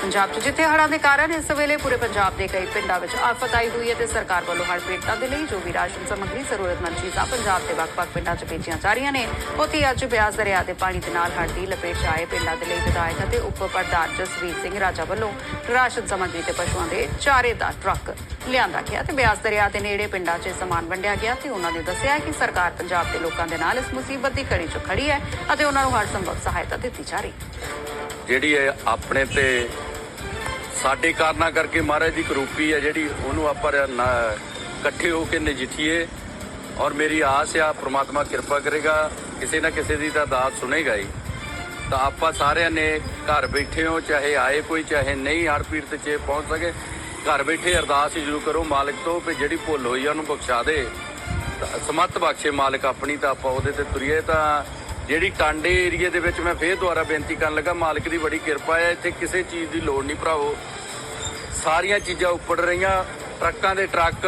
ਪੰਜਾਬ 'ਚ ਜਿੱਥੇ ਹੜ੍ਹਾਂ ਦੇ ਕਾਰਨ ਇਸ ਵੇਲੇ ਪੂਰੇ ਪੰਜਾਬ ਦੇ ਕਈ ਪਿੰਡਾਂ ਵਿੱਚ ਆਫਤ ਆਈ ਹੋਈ ਹੈ ਤੇ ਸਰਕਾਰ ਵੱਲੋਂ ਹੜ੍ਹ ਪੀੜਤਾਂ ਦੇ ਲਈ ਜੋ ਵੀ ਰਾਸ਼ਨ ਸਮੱਗਰੀ, ਜ਼ਰੂਰਤਮੰਦ ਚੀਜ਼ਾਂ ਪੰਜਾਬ ਦੇ ਵੱਖ-ਵੱਖ ਪਿੰਡਾਂ 'ਚ ਭੇਜੀਆਂ ਜਾ ਰਹੀਆਂ ਨੇ। ਉੱਥੇ ਅੱਜ ਬਿਆਸ ਦਰਿਆ ਦੇ ਪਾਣੀ ਦੇ ਨਾਲ ਹੜ੍ਹ ਦੀ ਲਪੇਟ 'ਚ ਆਏ ਪਿੰਡਾਂ ਦੇ ਲਈ ਵਿਧਾਇਕ ਅਤੇ ਉਪ ਪ੍ਰਧਾਨ ਜਸਵੀਰ ਸਿੰਘ ਰਾਜਾ ਵੱਲੋਂ ਰਾਸ਼ਨ ਸਮੱਗਰੀ ਤੇ ਪਸ਼ੂਆਂ ਦੇ ਚਾਰੇ ਦਾ ਟਰੱਕ ਲਿਆਂਦਾ ਗਿਆ ਤੇ ਬਿਆਸ ਦਰਿਆ ਦੇ ਨੇੜੇ ਪਿੰਡਾਂ 'ਚ ਇਹ ਸਮਾਨ ਵੰਡਿਆ ਗਿਆ ਤੇ ਉਹਨਾਂ ਨੇ ਦੱਸਿਆ ਕਿ ਸਰਕਾਰ ਪੰਜਾਬ ਦੇ ਲੋਕਾਂ ਦੇ ਨਾਲ ਇਸ ਮੁਸੀਬਤ ਦੀ ਘੜੀ 'ਚ ਖੜੀ ਹੈ ਅਤੇ ਉਹਨਾਂ ਨੂੰ ਹਰ ਸੰਭਵ ਸਹਾਇਤਾ ਦਿੱਤੀ ਜਾ ਰਹੀ ਜਿਹੜੀ ਇਹ ਆਪਣੇ ਤੇ ਸਾਡੇ ਕਾਰਨਾਂ ਕਰਕੇ ਮਹਾਰਾਜ ਦੀ ਕਰੂਪੀ ਹੈ ਜਿਹੜੀ ਉਹਨੂੰ ਆਪਾਂ ਇਕੱਠੇ ਹੋ ਕੇ ਨਜਿੱਠੀਏ। ਔਰ ਮੇਰੀ ਆਸ ਆ, ਪ੍ਰਮਾਤਮਾ ਕਿਰਪਾ ਕਰੇਗਾ, ਕਿਸੇ ਨਾ ਕਿਸੇ ਦੀ ਤਾਂ ਦਾਤ ਸੁਣੇਗਾ ਹੀ। ਤਾਂ ਆਪਾਂ ਸਾਰਿਆਂ ਨੇ ਘਰ ਬੈਠੇ ਹੋ ਚਾਹੇ ਆਏ ਕੋਈ, ਚਾਹੇ ਨਹੀਂ, ਹਰ ਪੀੜਤ 'ਚ ਪਹੁੰਚ ਸਕੇ। ਘਰ ਬੈਠੇ ਅਰਦਾਸ ਹੀ ਜ਼ਰੂਰ ਕਰੋ, ਮਾਲਕ ਤੋਂ ਕਿ ਜਿਹੜੀ ਭੁੱਲ ਹੋਈ ਆ ਉਹਨੂੰ ਬਖਸ਼ਾ ਦੇ। ਤਾਂ ਸਮੱਤ ਬਖਸ਼ੇ ਮਾਲਕ ਆਪਣੀ ਤਾਂ ਆਪਾਂ ਉਹਦੇ ਤੇ ਤੁਰੀਏ ਤਾਂ ਜਿਹੜੀ ਟਾਂਡੇ ਏਰੀਏ ਦੇ ਵਿੱਚ ਮੈਂ ਫੇਰ ਦੁਬਾਰਾ ਬੇਨਤੀ ਕਰਨ ਲੱਗਾ, ਮਾਲਕ ਦੀ ਬੜੀ ਕਿਰਪਾ ਹੈ, ਇੱਥੇ ਕਿਸੇ ਚੀਜ਼ ਦੀ ਲੋੜ ਨਹੀਂ ਭਰਾਵੋ। ਸਾਰੀਆਂ ਚੀਜ਼ਾਂ ਉੱਪੜ ਰਹੀਆਂ, ਟਰੱਕਾਂ ਦੇ ਟਰੱਕ,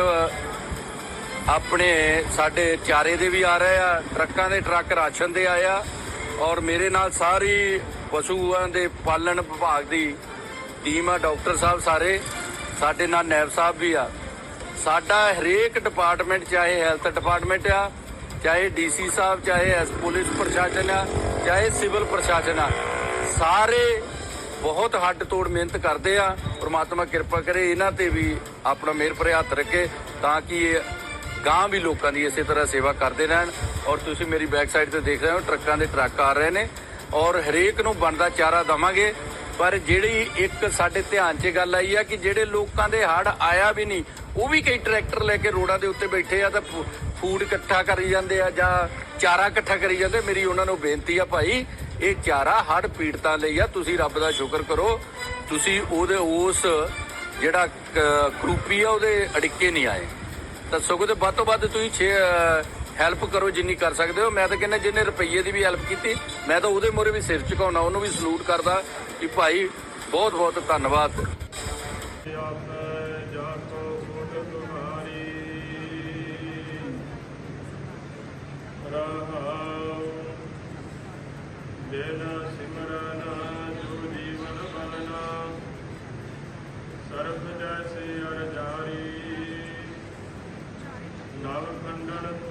ਆਪਣੇ ਸਾਡੇ ਚਾਰੇ ਦੇ ਵੀ ਆ ਰਹੇ ਆ, ਟਰੱਕਾਂ ਦੇ ਟਰੱਕ ਰਾਸ਼ਨ ਦੇ ਆਇਆ ਔਰ ਮੇਰੇ ਨਾਲ ਸਾਰੀ ਪਸ਼ੂਆਂ ਦੇ ਪਾਲਣ ਵਿਭਾਗ ਦੀ ਟੀਮ ਆ, ਡਾਕਟਰ ਸਾਹਿਬ ਸਾਰੇ, ਸਾਡੇ ਨਾਲ ਨੈਬ ਸਾਹਿਬ ਵੀ ਆ। ਸਾਡਾ ਹਰੇਕ ਡਿਪਾਰਟਮੈਂਟ ਚਾਹੇ ਹੈਲਥ ਡਿਪਾਰਟਮੈਂਟ ਆ ਚਾਹੇ ਡੀਸੀ ਸਾਹਿਬ, ਚਾਹੇ ਐਸ ਪੁਲਿਸ ਪ੍ਰਸ਼ਾਸਨ ਆ, ਚਾਹੇ ਸਿਵਲ ਪ੍ਰਸ਼ਾਸਨ ਆ, ਸਾਰੇ ਬਹੁਤ ਹੱਡ ਤੋੜ ਮਿਹਨਤ ਕਰਦੇ ਆ। ਪ੍ਰਮਾਤਮਾ ਕਿਰਪਾ ਕਰੇ ਇਹਨਾਂ ਤੇ ਵੀ ਆਪਣਾ ਮਿਹਰ ਭਰੇ ਹੱਥ ਰੱਖੇ ਤਾਂ ਕਿ ਇਹ ਗਾਂ ਵੀ ਲੋਕਾਂ ਦੀ ਇਸੇ ਤਰ੍ਹਾਂ ਸੇਵਾ ਕਰਦੇ ਰਹਿਣ। ਔਰ ਤੁਸੀਂ ਮੇਰੀ ਬੈਕ ਸਾਈਡ ਤੇ ਦੇਖ ਰਹੇ ਹੋ, ਟਰੱਕਾਂ ਦੇ ਟਰੱਕ ਆ ਰਹੇ ਨੇ। ਔਰ ਹਰੇਕ ਨੂੰ ਬਣਦਾ ਚਾਰਾ ਦਵਾਂਗੇ। ਪਰ ਜਿਹੜੀ ਇੱਕ ਸਾਡੇ ਧਿਆਨ 'ਚ ਗੱਲ ਆਈ ਆ ਕਿ ਜਿਹੜੇ ਲੋਕਾਂ ਦੇ ਹੜ ਆਇਆ ਵੀ ਨਹੀਂ ਉਹ ਵੀ ਕਈ ਟਰੈਕਟਰ ਲੈ ਕੇ ਰੋਡਾਂ ਦੇ ਉੱਤੇ ਬੈਠੇ ਆ ਤਾਂ ਫੂ- ਫੂਡ ਇਕੱਠਾ ਕਰੀ ਜਾਂਦੇ ਆ ਜਾਂ ਚਾਰਾ ਇਕੱਠਾ ਕਰੀ ਜਾਂਦੇ। ਮੇਰੀ ਉਹਨਾਂ ਨੂੰ ਬੇਨਤੀ ਆ ਭਾਈ, ਇਹ ਚਾਰਾ ਹੜ ਪੀੜਤਾਂ ਲਈ ਆ, ਤੁਸੀਂ ਰੱਬ ਦਾ ਸ਼ੁਕਰ ਕਰੋ। ਤੁਸੀਂ ਉਹਦੇ ਉਸ ਜਿਹੜਾ ਕ- ਕਰੂਪੀ ਆ, ਉਹਦੇ ਅੜਿੱਕੇ ਨਹੀਂ ਆਏ। ਤਾਂ ਸਗੋਂ ਤੇ ਵੱਧ ਤੋਂ ਵੱਧ ਤੁਸੀਂ ਹੈਲਪ ਕਰੋ ਜਿੰਨੀ ਕਰ ਸਕਦੇ ਹੋ। ਮੈਂ ਤਾਂ ਕਹਿੰਦਾ ਜਿਹਨੇ ਰੁਪਈਏ ਦੀ ਵੀ ਹੈਲਪ ਕੀਤੀ, ਮੈਂ ਤਾਂ ਉਹਦੇ ਮੋਰੇ ਵੀ ਸਿਰ ਝੁਕਾਉਣਾ, ਉਹਨੂੰ ਵੀ ਸਲੂਟ ਕਰਦਾ ਕਿ ਭਾਈ ਬਹੁਤ ਬਹੁਤ ਧੰਨਵਾਦ ਜਨ ਸਿਮਰਨ ਜੋ ਜੀਵਨ ਬਲਨਾ ਸਰਬ ਜੈਸੇ ਅਰ ਖੰਡਨ